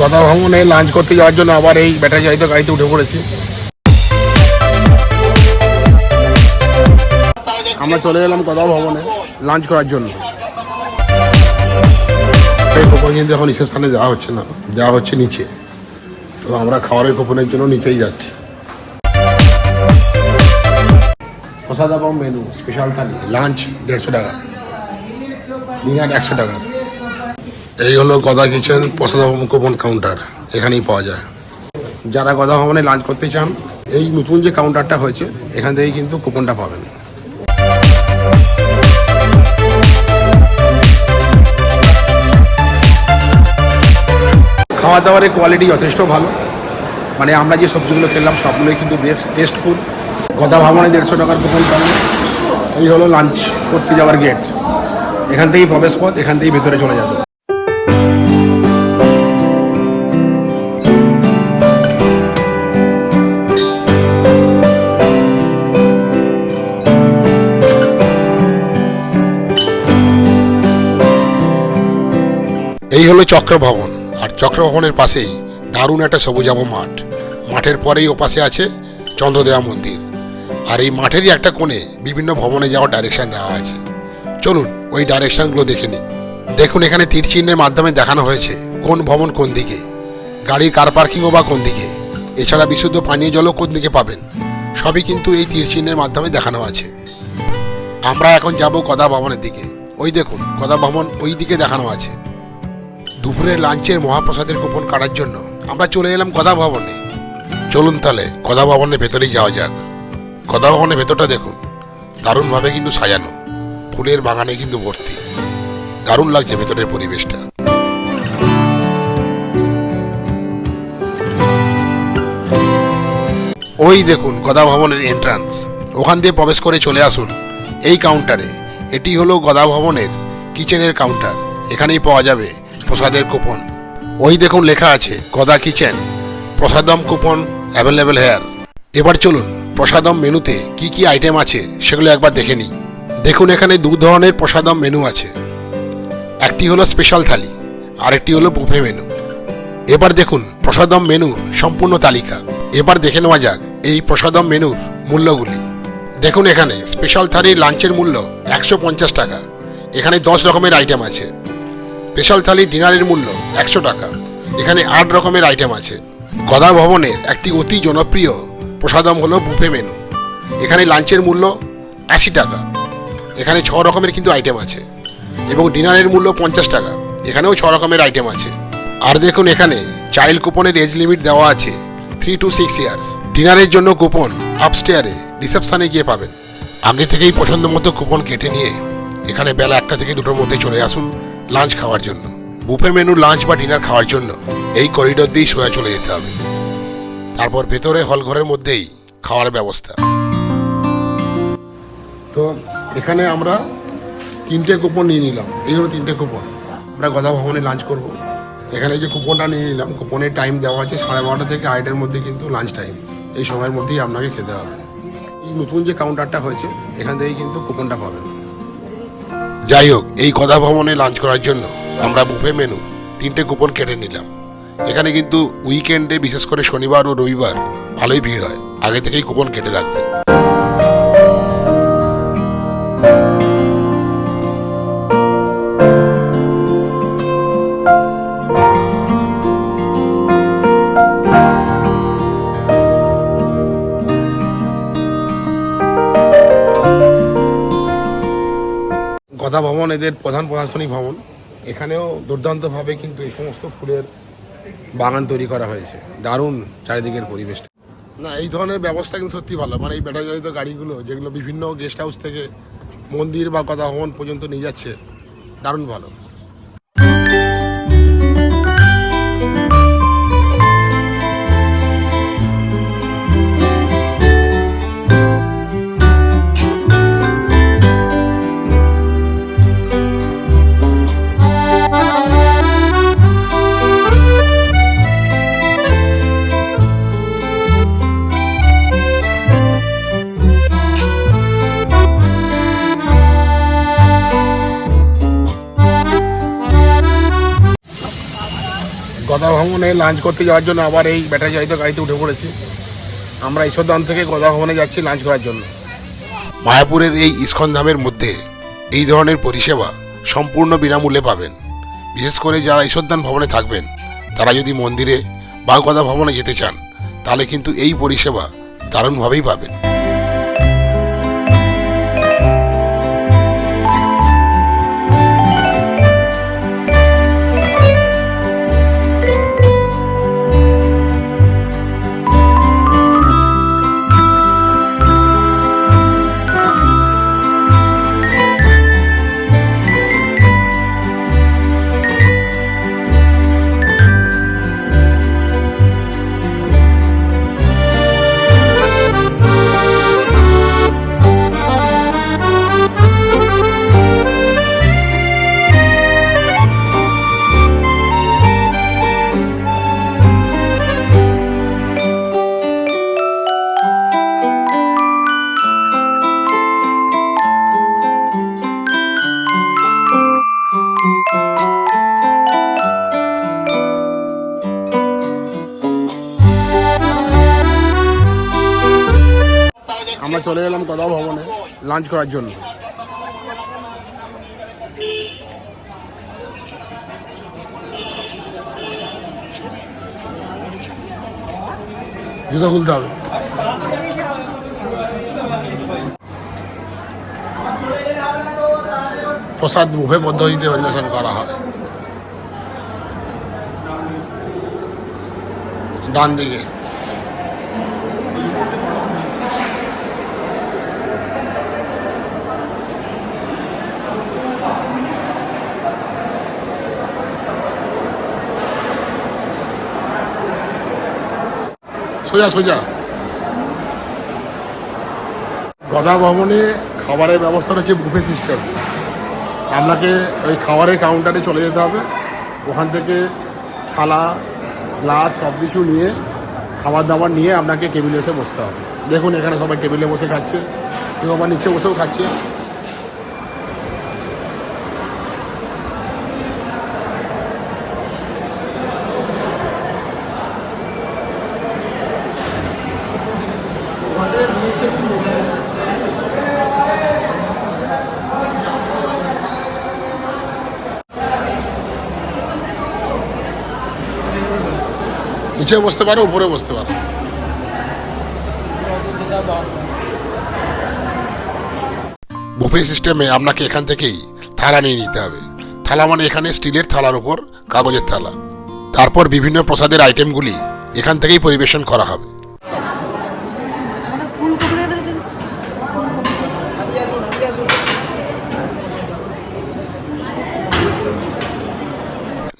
গদা ভ্রমণে লাঞ্চ করতে যাওয়ার জন্য আবার এই ব্যাটারি চালিত গাড়িতে উঠে পড়েছি। আমরা চলে গেলাম গদা ভবনে লাঞ্চ করার জন্য। কুপন কিন্তু এখন রিসেপশনে দেওয়া হচ্ছে না দেওয়া হচ্ছে নিচে। তো আমরা খাবারের কুপনের জন্য নিচেই যাচ্ছি। Prasad menu special thali lunch দেড়শো টাকা। ডিনার একশো টাকা এই হলো Gada kitchen prasad coupon counter এখানেই পাওয়া যায়। যারা গদা ভবনে লাঞ্চ করতে চান, এই নতুন যে কাউন্টারটা হয়েছে, এখান থেকেই কিন্তু কুপনটা পাবেন। খাওয়া দাওয়ারের কোয়ালিটি যথেষ্ট ভালো। মানে আমরা যে সবজিগুলো খেলাম, সবগুলোই কিন্তু বেশ টেস্টফুল গদা ভবনে দেড়শো টাকার কুপন পাবেন। এই হলো লাঞ্চ করতে যাওয়ার গেট এখান থেকেই প্রবেশ পথ, এখান থেকেই ভেতরে চলে যাবে। হলো চক্রভবন, আর চক্রভবনের পাশেই দারুণ একটা সবুজাব মাঠ। মাঠের পরেই ওপাশে আছে চন্দ্রদেবা মন্দির। আর এই মাঠেরই একটা কোণে বিভিন্ন ভবনে যাওয়ার ডাইরেকশন দেওয়া আছে। চলুন ওই ডাইরেকশনগুলো দেখে নিই। দেখুন, এখানে তীর চিহ্নের মাধ্যমে দেখানো হয়েছে কোন ভবন কোন দিকে, গাড়ির কার পার্কিংও বা কোন দিকে। এছাড়া বিশুদ্ধ পানীয় জলও কোন দিকে পাবেন, সবই কিন্তু এই তীর চিহ্নের মাধ্যমে দেখানো আছে। আমরা এখন যাব গদা ভবনের দিকে। ওই দেখুন গদা ভবন ওই দিকে দেখানো আছে। দুপুরে লাঞ্চের মহাপ্রসাদের কুপন কাটার জন্য আমরা চলে এলাম গদা ভবনে। চলুন তাহলে, গদা ভবনের ভেতরেই যাওয়া যাক। গদা ভবনের ভেতরটা দেখুন, দারুণভাবে কিন্তু সাজানো। ফুলের বাগানে কিন্তু ভর্তি। দারুণ লাগছে ভেতরের পরিবেশটা। ওই দেখুন, গদা ভবনের এন্ট্রান্স ওখান দিয়ে প্রবেশ করে চলে আসুন। এই কাউন্টারে এটি হলো গদা ভবনের কিচেনের কাউন্টার এখানেই পাওয়া যাবে। প্রসাদের কুপন। ওই দেখুন লেখা আছে, Gada kitchen, prasadam coupon available here. এবার চলুন, প্রসাদম মেনুতে কি কি আইটেম আছে সেগুলো একবার দেখে নিই। দেখুন এখানে দু ধরনের প্রসাদম মেনু আছে। একটি হলো স্পেশাল থালি, আরেকটি হলো বুফে মেনু এবার দেখুন প্রসাদম মেনুর সম্পূর্ণ তালিকা। এবার দেখে নেওয়া যাক এই প্রসাদম মেনুর মূল্যগুলি। দেখুন এখানে স্পেশাল থালির লাঞ্চের মূল্য একশো পঞ্চাশ টাকা। এখানে দশ রকমের আইটেম আছে। স্পেশাল থালি ডিনারের মূল্য একশো টাকা। এখানে আট রকমের আইটেম আছে। গদা ভবনের একটি অতি জনপ্রিয় প্রসাদম হলো বুফে মেনু এখানে লাঞ্চের মূল্য আশি টাকা। এখানে ছ রকমের কিন্তু আইটেম আছে। এবং ডিনারের মূল্য পঞ্চাশ টাকা। এখানেও ছ রকমের আইটেম আছে। আর দেখুন এখানে চাইল্ড কুপনের এজ লিমিট দেওয়া আছে থ্রি টু সিক্স ইয়ার্স ডিনারের জন্য কুপন আপস্টেয়ারে রিসেপশানে গিয়ে পাবেন। আগে থেকেই পছন্দ মতো কুপন কেটে নিয়ে এখানে বেলা একটা থেকে দুটোর মধ্যে চলে আসুন। লাঞ্চ খাওয়ার জন্য। বুফে মেনু লাঞ্চ বা ডিনার খাওয়ার জন্য এই করিডোর দিয়েই সোয়া চলে যেতে হবে। তারপর ভেতরে হল ঘরের মধ্যেই খাওয়ার ব্যবস্থা। তো এখানে আমরা তিনটে কুপন নিয়ে নিলাম। এই হলো তিনটে কুপন আমরা গদা ভবনে লাঞ্চ করব। এখানে যে কুপনটা নিয়ে নিলাম কুপনের টাইম দেওয়া আছে সাড়ে বারোটা থেকে আড়াইটার মধ্যে কিন্তু লাঞ্চ টাইম এই সময়ের মধ্যেই আপনাকে খেতে হবে। এই নতুন যে কাউন্টারটা হয়েছে, এখান থেকেই কিন্তু কুপনটা পাবেন। যাই হোক এই কথা ভ্রমণে লাঞ্চ করার জন্য আমরা বুফে মেনু তিনটে কুপন কেটে নিলাম। এখানে কিন্তু উইকেন্ডে বিশেষ করে শনিবার ও রবিবার ভালোই ভিড় হয়। আগে থেকেই কুপন কেটে রাখবেন। গদা ভবন, এদের প্রধান প্রশাসনিক ভবন। এখানেও দুর্দান্তভাবে কিন্তু এই সমস্ত ফুলের বাগান তৈরি করা হয়েছে। দারুণ চারিদিকের পরিবেশটা না, এই ধরনের ব্যবস্থা কিন্তু সত্যি ভালো। মানে এই ব্যাটারিচালিত গাড়িগুলো, যেগুলো বিভিন্ন গেস্ট হাউস থেকে মন্দির বা কথা ভবন পর্যন্ত নিয়ে যাচ্ছে, দারুণ ভালো। গদা ভবনে লাঞ্চ করতে যাওয়ার জন্য আবার এই ব্যাটারি চালিত গাড়িতে উঠে পড়েছি। আমরা ঈশ্বরদান থেকে গদা ভবনে যাচ্ছি লাঞ্চ করার জন্য। মায়াপুরের এই ইস্কন ধামের মধ্যে এই ধরনের পরিষেবা সম্পূর্ণ বিনামূল্যে পাবেন। বিশেষ করে যারা ঈশ্বরদান ভবনে থাকবেন, তারা যদি মন্দিরে বা গদা ভবনে যেতে চান, তাহলে কিন্তু এই পরিষেবা দারুণভাবেই পাবেন। লাঞ্চ করার জন্য। জুতো খুলতে হবে। প্রসাদ মুখে পদ্ধতিতে পরিবেশন করা হয়। ডান দিকে। সোজা সোজা। গদা ভবনে খাবারের ব্যবস্থা হচ্ছে বুফে সিস্টেম আপনাকে ওই খাবারের কাউন্টারে চলে যেতে হবে। ওখান থেকে থালা গ্লাস সব কিছু নিয়ে খাবার দাবার নিয়ে আপনাকে টেবিলে এসে বসতে হবে। দেখুন, এখানে সবাই টেবিলে বসে খাচ্ছে। কেউ আবার নিচে বসেও খাচ্ছে। নিচে বসতে পারো, উপরে বসতে পারো। বুফে সিস্টেমে আপনাকে এখান থেকেই থালা নিয়ে নিতে হবে। থালা মানে এখানে স্টিলের থালার উপর কাগজের থালা। তারপর বিভিন্ন প্রসাদের আইটেমগুলি এখান থেকেই পরিবেশন করা হবে।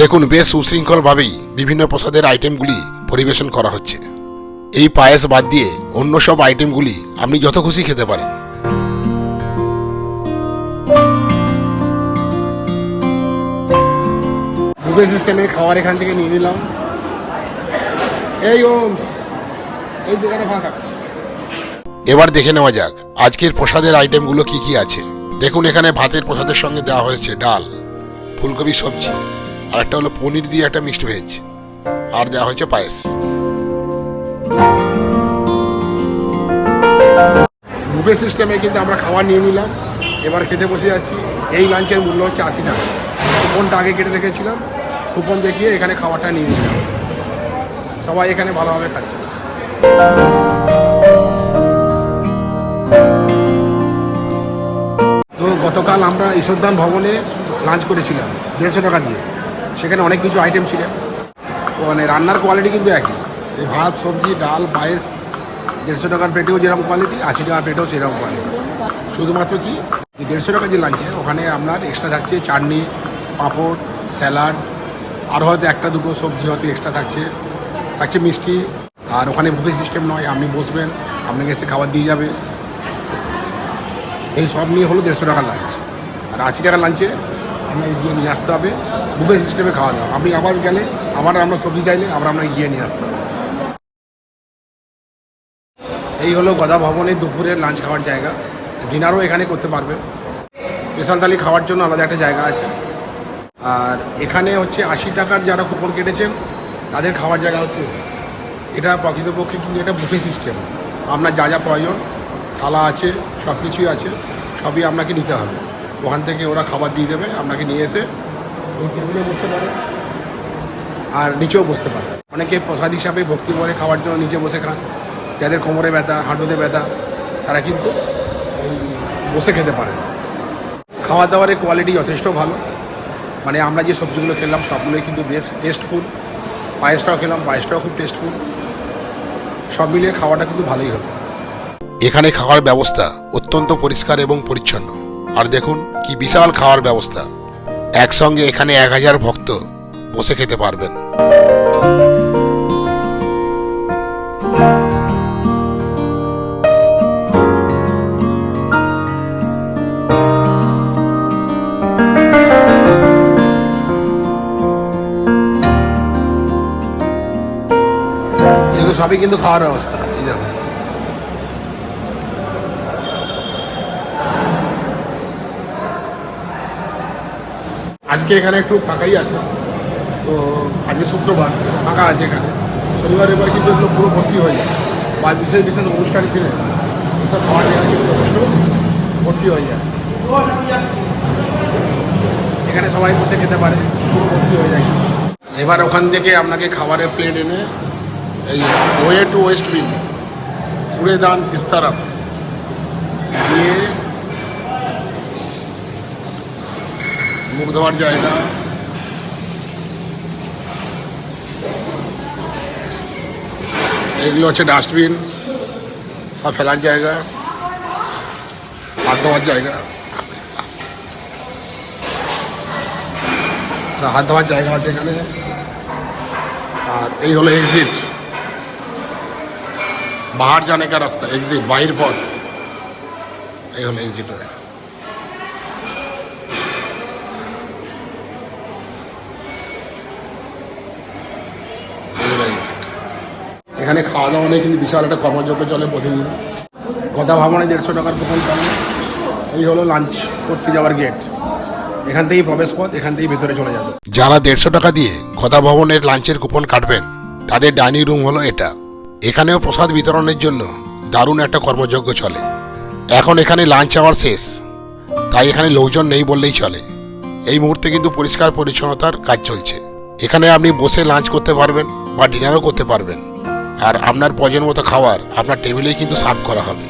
দেখুন বেশ সুশৃঙ্খলভাবেই বিভিন্ন প্রসাদের আইটেমগুলি পরিবেশন করা হচ্ছে। এই পায়েস বাদ দিয়ে অন্য সব আইটেমগুলি আপনি যত খুশি খেতে পারেন। বুফে সিস্টেমে খাবার এখান থেকে নিয়ে নিলাম। এই ওমস এই দোকানে ফাঁকা। এবার দেখে নেওয়া যাক আজকের প্রসাদের আইটেমগুলো কি কি আছে। দেখুন এখানে ভাতের প্রসাদের সঙ্গে দেওয়া হয়েছে ডাল ফুলকপি সবজি। আর একটা হলো পনির দিয়ে একটা মিক্সড ভেজ। আর দেওয়া হয়েছে পায়েস। বুফে সিস্টেমে কিন্তু আমরা খাবার নিয়ে নিলাম। এবার খেতে বসে যাচ্ছি এই লাঞ্চের মূল্য হচ্ছে আশি টাকা। কুপনটা আগে কেটে রেখেছিলাম। কুপন দেখিয়ে এখানে খাবারটা নিয়ে নিলাম। সবাই এখানে ভালোভাবে খাচ্ছে। তো গতকাল আমরা ঈশ্বরদান ভবনে লাঞ্চ করেছিলাম। দেড়শো টাকা দিয়ে। সেখানে অনেক কিছু আইটেম ছিল। মানে রান্নার কোয়ালিটি কিন্তু একই। এই ভাত, সবজি, ডাল, পায়েস, দেড়শো টাকার প্লেটেও যেরকম কোয়ালিটি আশি টাকার প্লেটেও সেরকম কোয়ালিটি শুধুমাত্র কি? দেড়শো টাকা যে লাঞ্চে ওখানে আপনার এক্সট্রা থাকছে চাটনি, পাঁপড়, স্যালাড, আর হয়তো একটা, দুটো সবজি হয়তো এক্সট্রা থাকছে। থাকছে মিষ্টি, আর ওখানে বুফে সিস্টেম নয়, আপনি বসবেন, আপনাকে এসে খাবার দিয়ে যাবে। এই সব নিয়ে হলো দেড়শো টাকার লাঞ্চ আর আশি টাকার লাঞ্চে আপনাকে গিয়ে নিয়ে আসতে হবে। বুফে সিস্টেমে খাওয়া দাওয়া। আপনি আবার গেলে, আবার আমরা সবজি চাইলে আবার আপনাকে গিয়ে নিয়ে আসতে হবে। এই হলো গদা ভবনের দুপুরের লাঞ্চ খাওয়ার জায়গা। ডিনারও এখানে করতে পারবেন। স্পেশাল খাওয়ার জন্য আলাদা একটা জায়গা আছে। আর এখানে হচ্ছে আশি টাকার যারা কুপন কেটেছেন, তাদের খাওয়ার জায়গা হচ্ছে এটা। প্রকৃতপক্ষে কিন্তু এটা বুফে সিস্টেম আপনার যা যা প্রয়োজন, থালা আছে সব কিছুই আছে, সবই আপনাকে নিতে হবে। ওখান থেকে ওরা খাবার দিয়ে দেবে, আপনাকে নিয়ে এসে। বসতে পারে আর নিচেও বসতে পারে। অনেকে প্রসাদ হিসাবে ভক্তি করে খাওয়ার জন্য নিচে বসে খান। যাদের কোমরে ব্যথা, হাঁটুতে ব্যথা, তারা কিন্তু বসে খেতে পারে। খাওয়া দাওয়ারের কোয়ালিটি যথেষ্ট ভালো। মানে আমরা যে সবজিগুলো খেলাম, সবগুলোই কিন্তু বেশ টেস্টফুল পায়েসটাও খেলাম, পায়েসটাও খুব টেস্টফুল সব মিলিয়ে খাওয়াটা কিন্তু ভালোই হবে এখানে খাওয়ার ব্যবস্থা অত্যন্ত পরিষ্কার এবং পরিচ্ছন্ন। আর দেখুন কি বিশাল খাওয়ার ব্যবস্থা। একসঙ্গে এখানে এক হাজার ভক্ত বসে খেতে পারবেন। সবই কিন্তু খাওয়ার ব্যবস্থা এই দেখো আজকে এখানে একটু ফাঁকাই আছে। তো আজকে শুক্রবার, ফাঁকা আছে এখানে। শনিবার এবার কিন্তু এগুলো পুরো ভর্তি হয়ে যায়। বা বিশেষ বিশেষ অনুষ্ঠানের দিনে এসব খাওয়ার জায়গা কিন্তু ভর্তি হয়ে যায়। এখানে সবাই বসে খেতে পারে, পুরো ভর্তি হয়ে যায়। এবার ওখান থেকে আপনাকে খাবারের প্লেট এনে এই ওয়ে টু ওয়েস্ট বিন কুড়েদান ইস্তারাপ দিয়ে মুখ ধোয়ার জায়গা এগুলো হচ্ছে ডাস্টবিন সব ফেলার জায়গা হাত ধোয়ার জায়গা তা হাত ধোয়ার জায়গা আছে এখানে আর এই হলো এক্সিট बाहर जाने का रास्ता एग्जिट बाहिर পথ এই হলো এক্সিট হয়ে এখানে খাওয়া দাওয়া নিয়ে কিন্তু বিশাল একটা কর্মযজ্ঞ চলে প্রতিদিন। কথা ভবনে দেড়শো টাকার কুপন পাবেন এই হলো লাঞ্চ করতে যাওয়ার গেট এখান থেকেই প্রবেশ পথ, এখান থেকেই ভেতরে চলে যাবে। যারা দেড়শো টাকা দিয়ে কথা ভবনের লাঞ্চের কুপন কাটবেন, তাদের ডাইনিং রুম হলো এটা। এখানেও প্রসাদ বিতরণের জন্য দারুণ একটা কর্মযজ্ঞ চলে। এখন এখানে লাঞ্চ আওয়ার শেষ। তাই এখানে লোকজন নেই বললেই চলে। এই মুহূর্তে কিন্তু পরিষ্কার পরিচ্ছন্নতার কাজ চলছে। এখানে আপনি বসে লাঞ্চ করতে পারবেন বা ডিনারও করতে পারবেন। আর আপনার প্রয়োজন মতো খাবার আপনার টেবিলেই কিন্তু সার্ভ করা হবে।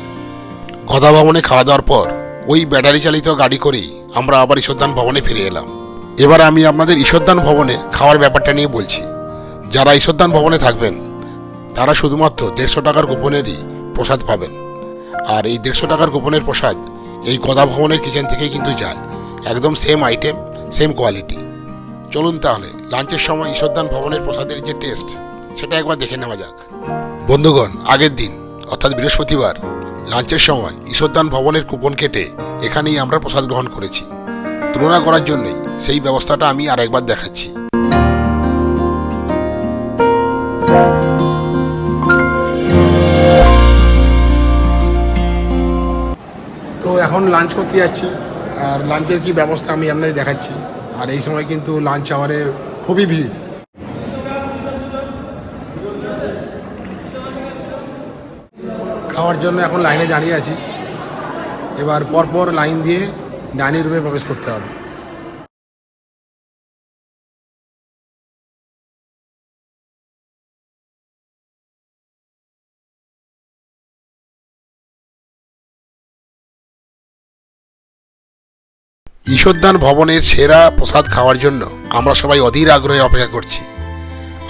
গদা ভবনে খাওয়া দাওয়ার পর ওই ব্যাটারি চালিত গাড়ি করেই আমরা আবার ঈশ্বরদান ভবনে ফিরে এলাম। এবার আমি আপনাদের ঈশ্বরদান ভবনে খাওয়ার ব্যাপারটা নিয়ে বলছি। যারা ঈশ্বরদান ভবনে থাকবেন, তারা শুধুমাত্র দেড়শো টাকার কুপনেরই প্রসাদ পাবেন। আর এই দেড়শো টাকার কুপনের প্রসাদ এই গদা ভবনের কিচেন থেকেই কিন্তু যায়। একদম সেম আইটেম সেম কোয়ালিটি চলুন তাহলে লাঞ্চের সময় ঈশ্বরদান ভবনের প্রসাদের যে টেস্ট সেটা একবার দেখে নেওয়া যাক। বন্ধুগণ আগের দিন অর্থাৎ বৃহস্পতিবার লাঞ্চের সময় ঈশ্বরদান ভবনের কুপন কেটে এখানেই আমরা প্রসাদ গ্রহণ করেছি। তুলনা করার জন্যই সেই ব্যবস্থাটা আমি আরেকবার দেখাচ্ছি। তো এখন লাঞ্চ করতে যাচ্ছি। আর লাঞ্চের কি ব্যবস্থা আমি আপনাদের দেখাচ্ছি। আর এই সময় কিন্তু লাঞ্চ আওয়ারে খুবই ভিড়। খাওয়ার জন্য এখন লাইনে দাঁড়িয়ে আছি। এবার পরপর লাইন দিয়ে ডাইনিং রুমে প্রবেশ করতে হবে। ঈশ্বরদান ভবনের সেরা প্রসাদ খাওয়ার জন্য আমরা সবাই অধীর আগ্রহে অপেক্ষা করছি।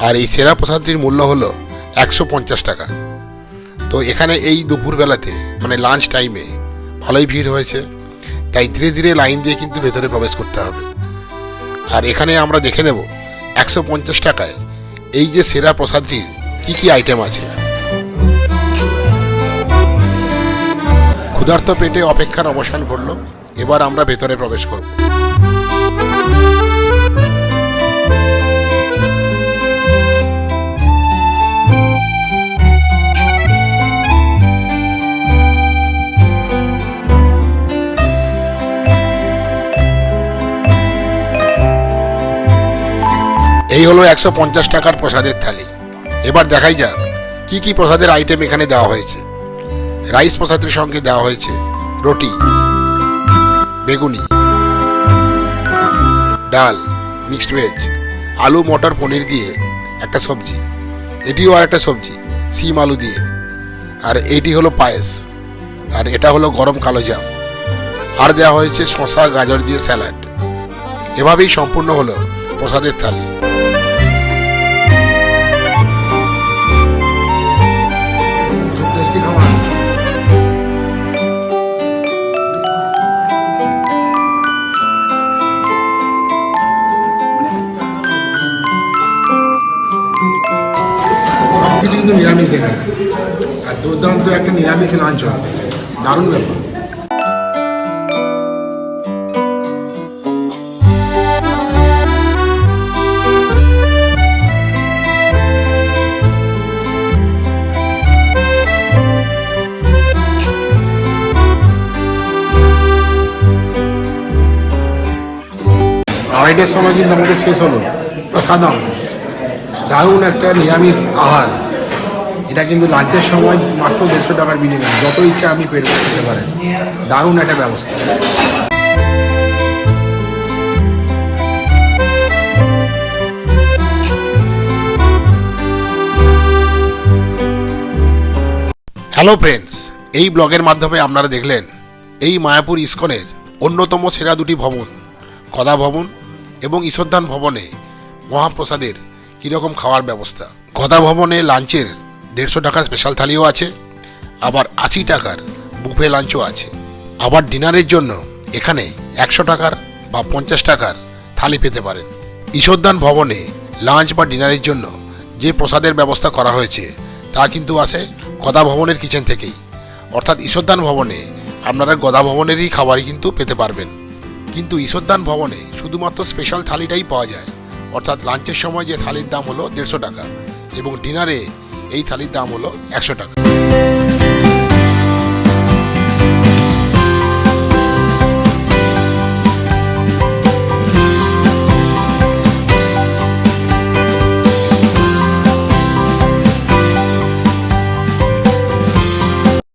আর এই সেরা প্রসাদটির মূল্য হলো একশো পঞ্চাশ টাকা। তো এখানে এই দুপুরবেলাতে মানে লাঞ্চ টাইমে ভালোই ভিড় হয়েছে। তাই ধীরে ধীরে লাইন দিয়ে কিন্তু ভেতরে প্রবেশ করতে হবে। আর এখানে আমরা দেখে নেব, একশো পঞ্চাশ টাকায় এই যে সেরা প্রসাদটির কি কি আইটেম আছে। ক্ষুধার্ত পেটে অপেক্ষার অবসান ঘটল, এবার আমরা ভেতরে প্রবেশ করব। এই হলো একশো পঞ্চাশ টাকার প্রসাদের থালি। এবার দেখাই যাক, কি কি প্রসাদের আইটেম এখানে দেওয়া হয়েছে। রাইস প্রসাদের সঙ্গে দেওয়া হয়েছে রুটি, বেগুনি, ডাল মিক্সড ভেজ আলু, মটর, পনির দিয়ে একটা সবজি। এটিও আর একটা সবজি, সিম আলু দিয়ে। আর এইটি হলো পায়েস। আর এটা হলো গরম কালো জাম। আর দেওয়া হয়েছে শশা গাজর দিয়ে স্যালাড। এভাবেই সম্পূর্ণ হলো প্রসাদের থালি। কিন্তু নিরামিষ এখানে। আর দুর্দান্ত একটা নিরামিষ লাঞ্চ দারুণ ব্যাপার। আড়াইটার সময় কিন্তু আমাদের শেষ হলো। প্রসাদম। দারুণ একটা নিরামিষ আহার। এটা কিন্তু লাঞ্চের সময় মাত্র দেড়শো টাকার বিনিময়ে। যত ইচ্ছা আপনি ভরে খেতে পারেন। দারুণ একটা ব্যবস্থা। হ্যালো ফ্রেন্ডস এই ব্লগের মাধ্যমে আপনারা দেখলেন, এই মায়াপুর ইস্কনের অন্যতম সেরা দুটি ভবন, কদা ভবন এবং ঈশ্বরদান ভবনে মহাপ্রসাদের কীরকম খাওয়ার ব্যবস্থা। গদা ভবনে লাঞ্চের দেড়শো টাকার স্পেশাল থালিও আছে, আবার আশি টাকার বুফে লাঞ্চও আছে। আবার ডিনারের জন্য এখানে একশো টাকার বা পঞ্চাশ টাকার থালি পেতে পারেন। ঈশ্বরদান ভবনে লাঞ্চ বা ডিনারের জন্য যে প্রসাদের ব্যবস্থা করা হয়েছে, তা কিন্তু আসে গদা ভবনের কিচেন থেকেই। অর্থাৎ ঈশ্বরদান ভবনে আপনারা গদা ভবনেরই খাবারই কিন্তু পেতে পারবেন। কিন্তু ঈশ্বরদান ভবনে শুধুমাত্র স্পেশাল থালিটাই পাওয়া যায়। অর্থাৎ লাঞ্চের সময় যে থালির দাম হলো দেড়শো টাকা এবং ডিনারে এই থালির দাম হলো একশো টাকা।